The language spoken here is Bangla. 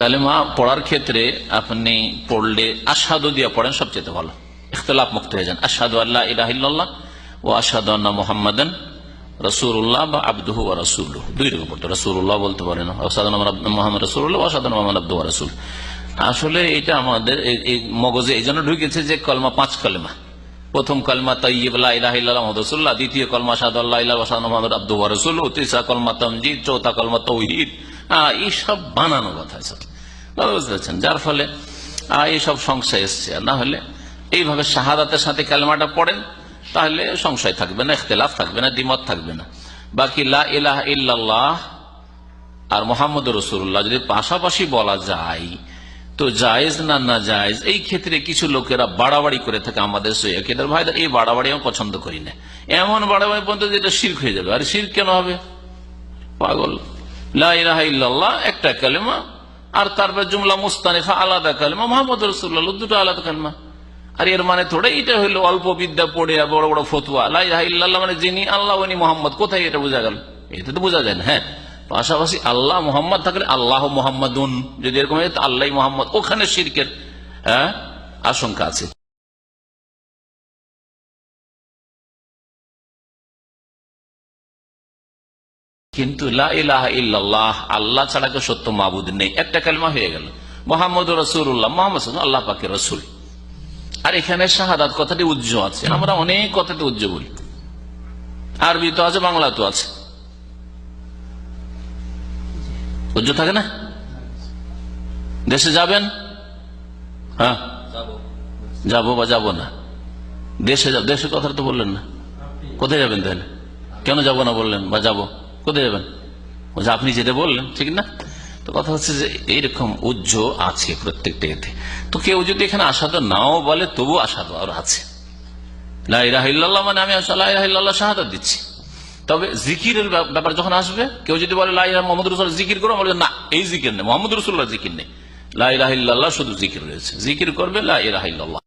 কালেমা পড়ার ক্ষেত্রে আপনি পড়লে আসাদু দিয়ে পড়েন সবচেয়ে ভালো। ইখতলাফ মুক্ত হয়ে যান। আসাদু আল্লাহ ইলাহিল্লাহ ও আসাদু আন্না মোহাম্মদান রসুল্লাহ বা আব্দুহু ও রসুল দুই রকম পড়তে রসুল্লাহ বলতে পারেন মোহাম্মদ রসুল্লাহ আসাদু মোহাম্মদ আব্দু রসুল আসলে এটা আমাদের মগজে এই জন্য ঢুকেছে যে কলমা পাঁচ কলমা। প্রথম কলমা তৈবাহ দ্বিতীয় কলমা সাদাল্লাহ তিসরা কলমা তমজিদ, চৌথা কলমা তৌহিদ। এইসব বানানো কথা সব কথা বুঝতে পারছেন? যার ফলে এইসব সংশয় এসছে। না হলে এইভাবে শাহাদাতের সাথে কালমাটা পড়েন, তাহলে সংশয় থাকবে না, ইখতলাফ থাকবে না, দ্বিমত থাকবে না। বাকি লা ইলাহ ইল্লাল্লাহ আর মোহাম্মদ রসুল্লাহ যদি পাশাপাশি বলা যায় তো জায়েজ না না জায়েজ, এই ক্ষেত্রে কিছু লোকেরা বাড়াবাড়ি করে থাকে আমাদের সৈয়কেদের ভাইদের এই বাড়াবাড়ি আমি পছন্দ করি না। এমন বাড়াবাড়ি পর্যন্ত যেটা শির্ক হয়ে যাবে। আর শির্ক কেন হবে? পাগল। একটা কালেমা, আর তারপর জুমলা মুস্তানিফা, আলাদা কালেমা, মোহাম্মদ রসুল্লাহ দুটো আলাদা কালেমা। আর এর মানে থোড়ে এটা হইল অল্প বিদ্যা পড়ে বড় বড় ফতুয়া। লা ইলাহা ইল্লাল্লাহ মানে যিনি আল্লাহ, উনি মোহাম্মদ। কোথায় এটা বোঝা গেল? এটা তো বোঝা যায় না হ্যাঁ। পাশাপাশি আল্লাহ মোহাম্মদ থাকলে আল্লাহ মোহাম্মদুন। যদি এরকম হয় আল্লাহ মোহাম্মদ। ওখানে শিরকের হ্যাঁ আশঙ্কা আছে। কিন্তু আল্লাহ ছাড়া কেউ সত্য মাবুদ নেই। একটা কালমা হয়ে গেল। মোহাম্মদ রসুল্লাহ মোহাম্মদ আল্লাহ পাকে রসুল। আর এখানে শাহাদাত কথাটি উজ্জ আছে। আমরা অনেক কথাটি উজ্জ বলি। আরবি তো আছে, বাংলা তো আছে। উজ্জ থাকে না? দেশে যাবেন? হ্যাঁ? যাব। বা যাব না। দেশে দেশের কথা তো বললেন না। কোথায় যাবেন তাহলে? কেন যাব না বললেন বা যাব? কোথায় যাবেন? যে আপনি যেটা বললেন ঠিক না? তো কথা হচ্ছে যে এইরকম উজ্জ আছে প্রত্যেকটা এতে। তো কেউ যদি এখানে আসাদ নাও বলে তবু আসাদ আর আছে। লাইরাহিল্লাহ মানে আমি লাইরাহিল্লাহ শাহাদাত দিচ্ছি। তবে জিকিরের ব্যাপ- ব্যাপার যখন আসবে, কেউ যদি বলে লাইরা মোহাম্মদ রসুল জিকির করো বলে না, এই জিকির নেই মোহাম্মদ রসুল্লাহ জিকির নেই। লাহ শুধু জিকির রয়েছে। জিকির করবে লাইরাহিল্লাহ